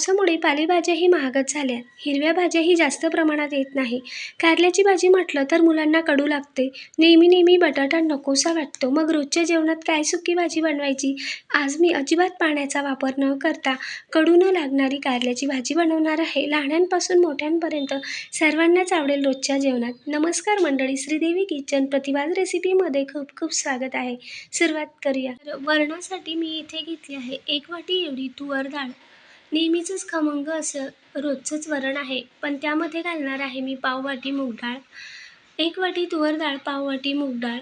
पावसामुळे पालेभाज्याही महागच झाल्या. हिरव्या भाज्याही जास्त प्रमाणात येत नाही. कारल्याची भाजी म्हटलं तर मुलांना कडू लागते. नेहमी नेहमी बटाटा नकोसा वाटतो. मग रोजच्या जेवणात काय सुकी भाजी बनवायची? आज मी अजिबात पाण्याचा वापर न करता कडू न लागणारी कारल्याची भाजी बनवणार आहे. लहानांपासून मोठ्यांपर्यंत सर्वांनाच आवडेल रोजच्या जेवणात. नमस्कार मंडळी श्रीदेवी किचन प्रतिवाद रेसिपीमध्ये खूप खूप स्वागत आहे. सुरुवात करूया. वर्णासाठी वरणासाठी मी इथे घेतली आहे एक वाटी एवढी तुवर डाळ. नेहमीचंच खमंग असं रोजचंच वरण आहे. पण त्यामध्ये घालणार आहे मी पाववाटी मूगडाळ एक वाटी तुवर डाळ पाववाटी मूगडाळ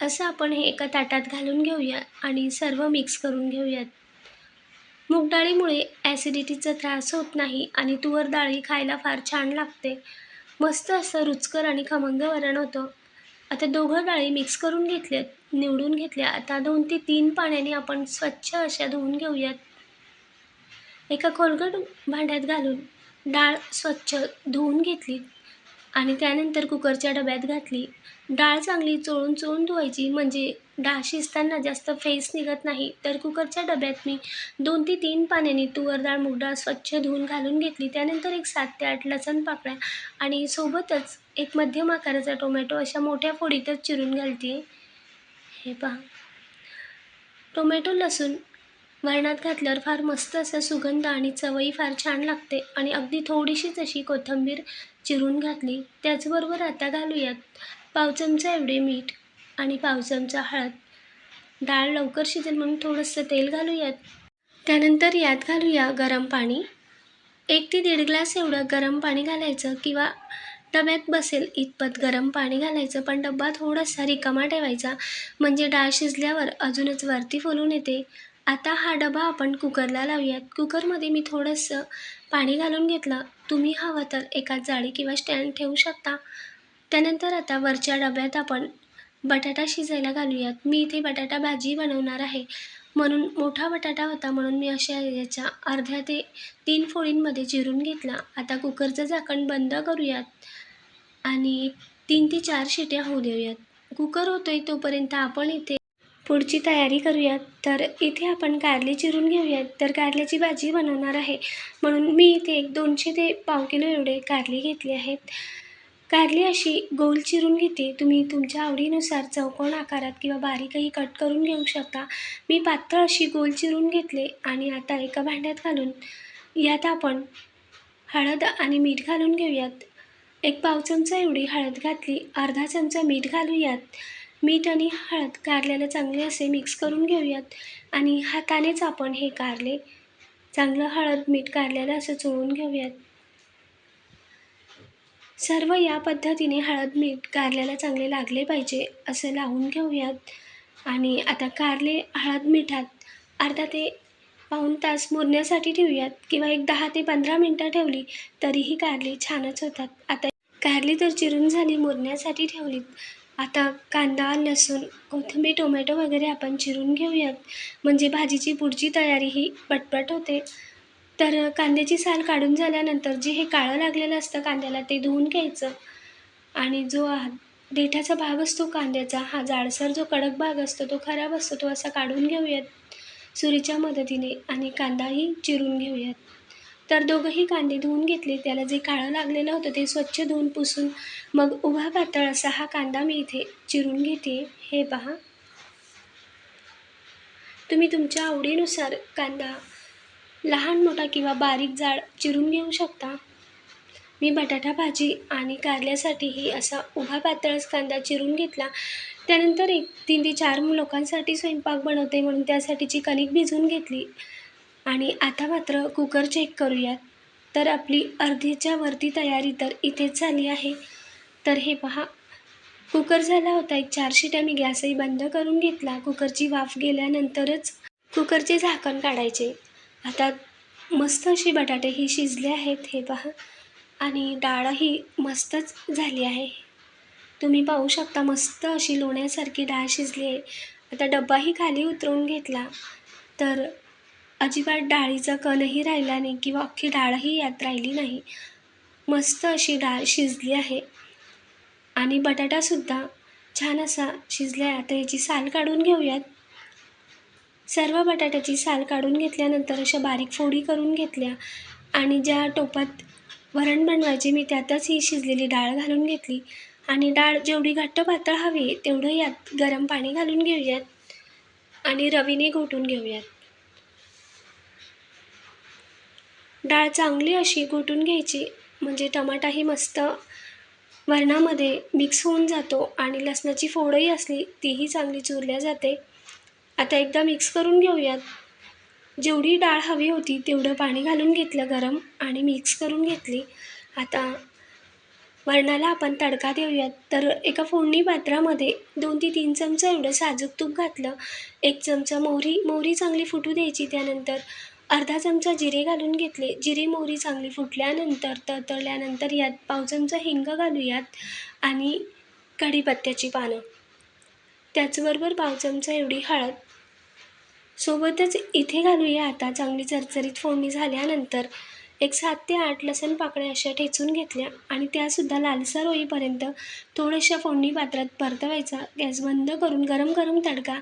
असं आपण हे एका ताटात घालून घेऊया आणि सर्व मिक्स करून घेऊयात. मूगडाळीमुळे ॲसिडिटीचा त्रास होत नाही आणि तुवर डाळी खायला फार छान लागते. मस्त असं रुचकर आणि खमंग वरण होतं. आता दोघं डाळी मिक्स करून घेतल्यात निवडून घेतल्या. आता दोन ते तीन पाण्याने आपण स्वच्छ अशा धुवून घेऊयात. एका खोलगट भांड्यात घालून डाळ स्वच्छ धुवून घेतली आणि त्यानंतर कुकरच्या डब्यात घातली. डाळ चांगली चोळून चोळून धुवायची म्हणजे डाळ शिजताना जास्त फेस निघत नाही. तर कुकरच्या डब्यात मी दोन ते तीन पाण्याने तुवर डाळ मूग डाळ स्वच्छ धुवून घालून घेतली. त्यानंतर एक सात ते आठ लसण पाकळ्या आणि सोबतच एक मध्यम आकाराचा टोमॅटो अशा मोठ्या फोडीतच चिरून घालते हे पहा. टोमॅटो लसूण वरणात घातल्यावर फार मस्त असा सुगंध आणि चवही फार छान लागते. आणि अगदी थोडीशीच अशी कोथिंबीर चिरून घातली. त्याचबरोबर आता घालूयात पाव चमचा एवढे मीठ आणि पाव चमचा हळद. डाळ लवकर शिजेल म्हणून थोडंसं तेल घालूयात. त्यानंतर यात घालूया गरम पाणी. एक ते दीड ग्लास एवढं गरम पाणी घालायचं किंवा डब्यात बसेल इतपत गरम पाणी घालायचं पण डब्बा थोडासा रिकामा ठेवायचा. म्हणजे डाळ शिजल्यावर अजूनच वरती फुलून येते. आता हा डबा आपण कुकरला लावूयात. कुकरमध्ये मी थोडंसं पाणी घालून घेतलं. तुम्ही हवं तर एका जाळी किंवा स्टँड ठेवू शकता. त्यानंतर आता वरच्या डब्यात आपण बटाटा शिजायला घालूयात. मी इथे बटाटा भाजी बनवणार आहे. म्हणून मोठा बटाटा होता म्हणून मी अशा याच्या अर्ध्या ते तीन फोडींमध्ये चिरून घेतला. आता कुकरचं झाकण बंद करूयात आणि तीन ते चार शिट्या होऊ देऊयात. कुकर होतोय तोपर्यंत आपण इथे पुढची तयारी करूयात. तर इथे आपण कारले चिरून घेऊयात. तर कारल्याची भाजी बनवणार आहे. म्हणून मी इथे एक दोनशे ते पाव किलो एवढे कारले घेतले आहेत. कारली अशी गोल चिरून घेते. तुम्ही तुमच्या आवडीनुसार चौकोन आकारात किंवा बारीकही कट करून घेऊ शकता. मी पातळ अशी गोल चिरून घेतले आणि आता एका भांड्यात घालून यात आपण हळद आणि मीठ घालून घेऊयात. एक पाव चमचा एवढी हळद घातली. अर्धा चमचा मीठ घालूयात. मीठ आणि हळद कारल्याला चांगले असे मिक्स करून घेऊयात. आणि हातानेच आपण हे कारले चांगलं हळद मीठ कारल्याला असं चोळून घेऊयात. सर्व या पद्धतीने हळद मीठ कारल्याला चांगले लागले पाहिजे असं लावून घेऊयात. आणि आता कारले हळद मिठात अर्धा ते पाऊण तास मुरण्यासाठी ठेवूयात किंवा एक दहा ते पंधरा मिनटं ठेवली तरीही कारली छानच होतात. आता कारली तर चिरून झाली मुरण्यासाठी ठेवलीत आता कांदा लसूण कोथिंबीर टोमॅटो वगैरे आपण चिरून घेऊयात. म्हणजे भाजीची पुढची तयारी ही पटपट होते. तर कांद्याची साल काढून झाल्यानंतर जे हे काळं लागलेलं असतं कांद्याला ते धुवून घ्यायचं. आणि जो देठाचा भाग असतो कांद्याचा हा जाडसर जो कडक भाग असतो तो खराब असतो तो असा काढून घेऊयात. सुरीच्या मदतीने आणि कांदाही चिरून घेऊयात. तर दोघंही कांदे धुवून घेतले. त्याला जे काळं लागलेलं होतं ते स्वच्छ धुवून पुसून मग उभा पातळ असा हा कांदा मी इथे चिरून घेते. हे पहा. तुम्ही तुमच्या आवडीनुसार कांदा लहान मोठा किंवा बारीक जाड चिरून घेऊ शकता. मी बटाटा भाजी आणि कारल्यासाठीही असा उभा पातळच कांदा चिरून घेतला. त्यानंतर एक तीन ते चार लोकांसाठी स्वयंपाक बनवते म्हणून त्यासाठीची कणिक भिजवून घेतली. आणि आता मात्र कुकर चेक करूयात. तर आपली अर्धीच्या वरती तयारी तर इथेच झाली आहे. तर हे पहा. कुकर झाला होता एक चार शिट्या मी गॅसही बंद करून घेतला. कुकरची वाफ गेल्यानंतरच कुकरचे झाकण काढायचे. आता मस्त अशी बटाटे ही शिजले आहेत हे पहा. आणि डाळही मस्तच झाली आहे. तुम्ही पाहू शकता मस्त अशी लोण्यासारखी डाळ शिजली आहे. आता डब्बाही खाली उतरवून घेतला. तर अजिबात डाळीचा कणही राहिला नाही किंवा अख्खी डाळही यात राहिली नाही. मस्त अशी डाळ शिजली आहे. आणि बटाटासुद्धा छान असा शिजला आहे आता याची साल काढून घेऊयात. सर्व बटाट्याची साल काढून घेतल्यानंतर अशा बारीक फोडी करून घेतल्या. आणि ज्या टोपात वरण बनवायचे मी त्यातच ही शिजलेली डाळ घालून घेतली. आणि डाळ जेवढी घट्ट पातळ हवी तेवढं यात गरम पाणी घालून घेऊयात. आणि रवीने घोटून घेऊयात. डाळ चांगली अशी घोटून घ्यायची. म्हणजे टमाटाही मस्त वरणामध्ये मिक्स होऊन जातो आणि लसणाची फोडही असली तीही चांगली चुरल्या जाते. आता एकदा मिक्स करून घेऊयात. जेवढी डाळ हवी होती तेवढं पाणी घालून घेतलं गरम आणि मिक्स करून घेतली. आता वरणाला आपण तडका देऊयात. तर एका फोडणी पात्रामध्ये दोन ते तीन चमचा एवढं साजूक तूप घातलं. एक चमचा मोहरी मोहरी चांगली फुटू द्यायची त्यानंतर अर्धा चमचा जिरे घालून घेतले. जिरे मोहरी चांगली फुटल्यानंतर तळतळल्यानंतर यात पाव चमचा हिंग घालूयात आणि कढीपत्त्याची पानं. त्याचबरोबर पाव चमचा एवढी हळद. सोबतच इथे घालूया आता चांगली चरचरीत फोडणी झाल्यानंतर एक सात ते आठ लसण पाकळ्या अशा ठेचून घेतल्या आणि त्यासुद्धा लालसर होईपर्यंत थोड्याशा फोडणी पात्रात परतवायचा. गॅस बंद करून गरम गरम तडका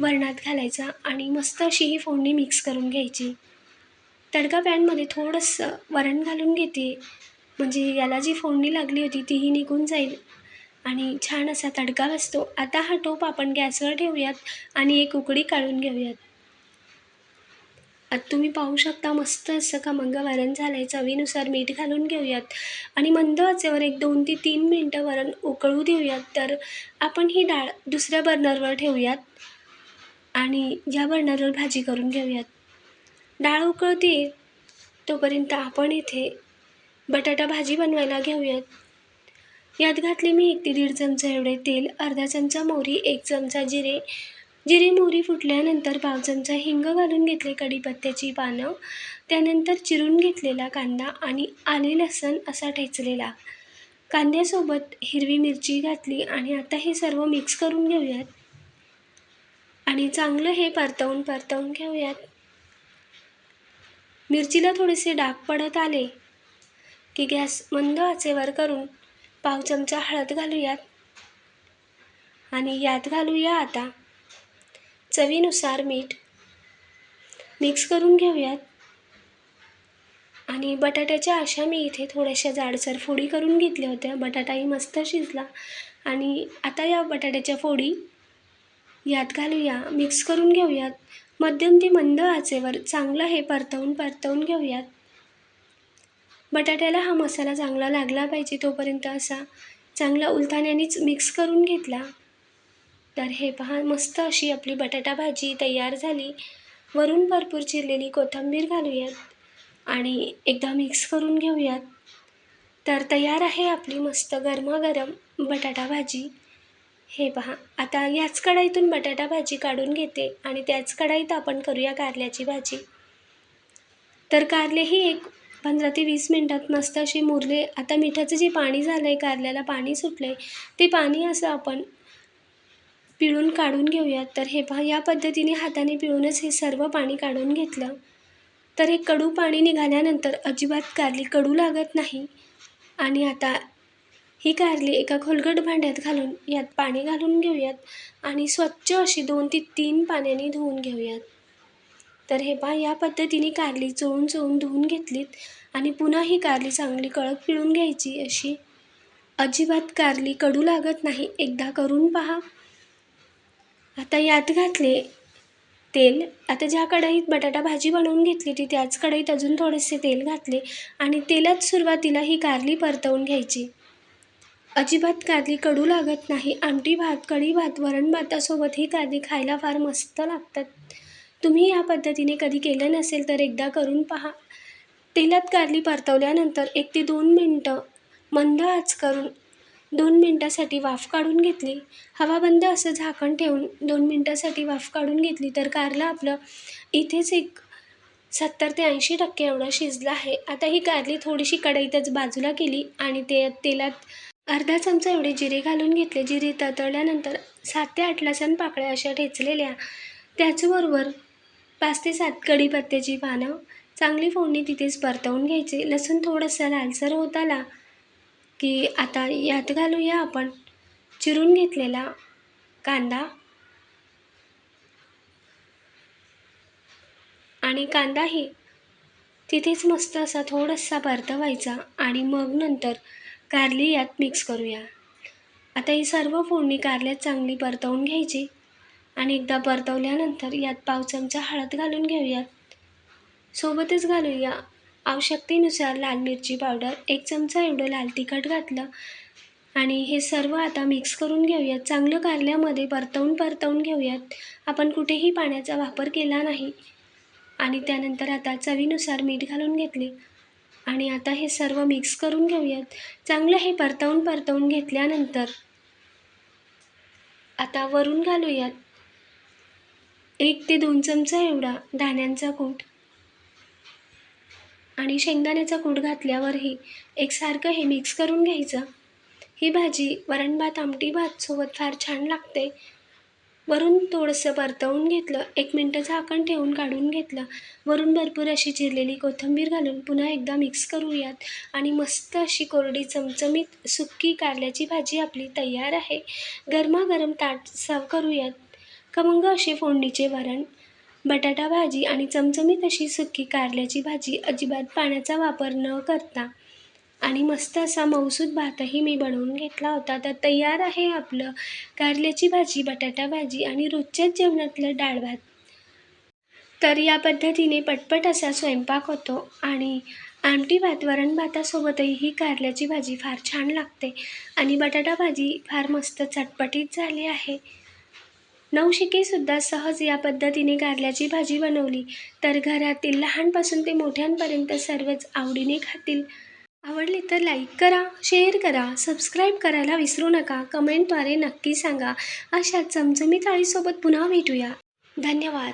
वरणात घालायचा आणि मस्त अशी ही फोडणी मिक्स करून घ्यायची. तडका पॅनमध्ये थोडंसं वरण घालून घेते. म्हणजे याला जी फोडणी लागली होती तीही निघून जाईल. आणि छान असा तडका बसतो. आता हा टोप आपण गॅसवर ठेवूयात आणि एक उकडी काढून घेऊयात. आता तुम्ही पाहू शकता मस्त असं खमंग वरण झालं आहे चवीनुसार मीठ घालून घेऊयात. आणि मंद आचेवर एक दोन ते तीन मिनटं वरण उकळू देऊयात. तर आपण ही डाळ दुसऱ्या बर्नरवर ठेवूयात. आणि या बर्नरवर भाजी करून घेऊयात. डाळ उकळते तोपर्यंत आपण इथे बटाटा भाजी बनवायला घेऊयात. यात घातले मी एक ते दीड चमचा एवढे तेल अर्धा चमचा मोहरी एक चमचा जिरे जिरे मोहरी फुटल्यानंतर पाव चमचा हिंग घालून घेतले कढीपत्त्याची पानं. त्यानंतर चिरून घेतलेला कांदा आणि आले लसण असा ठेचलेला. कांद्यासोबत हिरवी मिरची घातली आणि आता हे सर्व मिक्स करून घेऊयात. आणि चांगलं हे परतवून परतवून घेऊयात. मिरचीला थोडेसे डाग पडत आले की गॅस मंद आचेवर करून पाव चमचा हळद घालूयात. आणि यात घालूया आता. चवीनुसार मीठ मिक्स करून घेऊयात. आणि बटाट्याच्या अशा मी इथे थोड्याशा जाडसर फोडी करून घेतल्या होत्या. बटाटाही मस्त शिजला. आणि आता या बटाट्याच्या फोडी यात घालूया. मिक्स करून घेऊयात. मध्यम ते मंद आचेवर चांगलं हे परतवून परतवून घेऊयात. बटाट्याला हा मसाला चांगला लागला पाहिजे तोपर्यंत असा चांगला उलथाण्यानेच मिक्स करून घेतला. तर हे पहा मस्त अशी आपली बटाटा भाजी तयार झाली. वरून भरपूर चिरलेली कोथिंबीर घालूयात आणि एकदा मिक्स करून घेऊयात. तर तयार आहे आपली मस्त गरमागरम बटाटा भाजी. हे पहा आता याच कढाईतून बटाटा भाजी काढून घेते आणि त्याच कढाईत आपण करूया कारल्याची भाजी. तर कारले ही एक पंधरा ते वीस मिनटात मस्त अशी मुरले. आता मिठाचं जे पाणी झालं आहे कारल्याला पाणी सुटलं आहे ते पाणी असं आपण पिळून काढून घेऊयात. तर हे पहा या पद्धतीने हाताने पिळूनच हे सर्व पाणी काढून घेतलं. तर हे कडू पाणी निघाल्यानंतर अजिबात कारली कडू लागत नाही. आणि आता ही कारली एका खोलगट भांड्यात घालून यात पाणी घालून घेऊयात आणि स्वच्छ अशी दोन ते तीन पाण्याने धुवून घेऊयात. तर हे पहा या पद्धतीने कारली चोळून चोळून धुवून घेतलीत आणि पुन्हा ही कारली चांगली कळक पिळून घ्यायची अशी. अजिबात कारली कडू लागत नाही. एकदा करून पहा. आता यात घातले तेल. आता ज्या कढईत बटाटा भाजी बनवून घेतली ती त्याच कढईत अजून थोडेसे तेल घातले आणि तेलात सुरुवातीला ही कारली परतवून घ्यायची. अजिबात कारली कडू लागत नाही. आमटी भात कढी भात वरण भातासोबत ही कारली खायला फार मस्त लागतात. तुम्ही या पद्धतीने कधी केलं नसेल तर एकदा करून पहा. तेलात कारली परतवल्यानंतर एक ते दोन मिनटं मंद आच करून दोन मिनटासाठी वाफ काढून घेतली. हवा बंद असं झाकण ठेवून दोन मिनटासाठी वाफ काढून घेतली तर कारलं आपलं इथेच एक सत्तर ते ऐंशी टक्के एवढं शिजलं आहे. आता ही कारली थोडीशी कढईतच बाजूला केली आणि ते तेलात अर्धा चमचा एवढे जिरे घालून घेतले. जिरे ततळल्यानंतर सात ते आठ लसण पाकळ्या अशा ठेचलेल्या. त्याचबरोबर पाच ते सात कढीपत्त्याची पानं चांगली फोडणी तिथेच परतवून घ्यायची. लसूण थोडंसं लालसर होत आला की आता यात घालूया आपण. चिरून घेतलेला कांदा. आणि कांदाही तिथेच मस्त असा थोडासा परतवायचा आणि मग नंतर कारली यात मिक्स करूया. आता ही सर्व फोडणी कारल्यात चांगली परतवून घ्यायची आणि एकदा परतवल्यानंतर यात पाव चमचा हळद घालून घेऊयात. सोबतच घालूया आवश्यकतेनुसार लाल मिरची पावडर एक चमचा एवढं लाल तिखट घातलं आणि हे सर्व आता मिक्स करून घेऊयात. चांगलं कारल्यामध्ये परतवून परतवून घेऊयात. आपण कुठेही पाण्याचा वापर केला नाही. आणि त्यानंतर आता चवीनुसार मीठ घालून घेतले. आणि आता हे सर्व मिक्स करून घेऊयात. चांगलं हे परतवून परतवून घेतल्यानंतर आता वरून घालूयात. एक ते दोन चमचा एवढा धान्यांचा कूट. आणि शेंगदाण्याचा कूट घातल्यावरही एकसारखं हे मिक्स करून घ्यायचं. ही भाजी वरण भात आमटी भात सोबत फार छान लागते. वरून थोडंसं परतवून घेतलं एक मिनटं झाकण ठेवून काढून घेतलं. वरून भरपूर अशी चिरलेली कोथिंबीर घालून पुन्हा एकदा मिक्स करूयात. आणि मस्त अशी कोरडी चमचमीत सुक्की कारल्याची भाजी आपली तयार आहे. गरमागरम ताट सर्व करूयात. खमंग असे फोडणीचे वरण. बटाटा भाजी आणि चमचमीत अशी सुकी कारल्याची भाजी अजिबात पाण्याचा वापर न करता. आणि मस्त असा मौसूद भातही मी बनवून घेतला होता. तर तयार आहे आपलं कारल्याची भाजी बटाटा भाजी आणि रोजच्याच जेवणातलं डाळ भात. तर या पद्धतीने पटपट असा स्वयंपाक होतो आणि आमटी भात वरण भातासोबतही ही कारल्याची भाजी फार छान लागते आणि बटाटा भाजी फार मस्त चटपटीत झाली आहे. नवशिकेसुद्धा सहज या पद्धतीने कारल्याची भाजी बनवली. तर घरातील लहानपासून ते मोठ्यांपर्यंत सर्वच आवडीने खातील. आवडली तर लाईक करा शेअर करा सबस्क्राईब करायला विसरू नका. कमेंटद्वारे नक्की सांगा. अशा चमचमीत आळीसोबत पुन्हा भेटूया. धन्यवाद.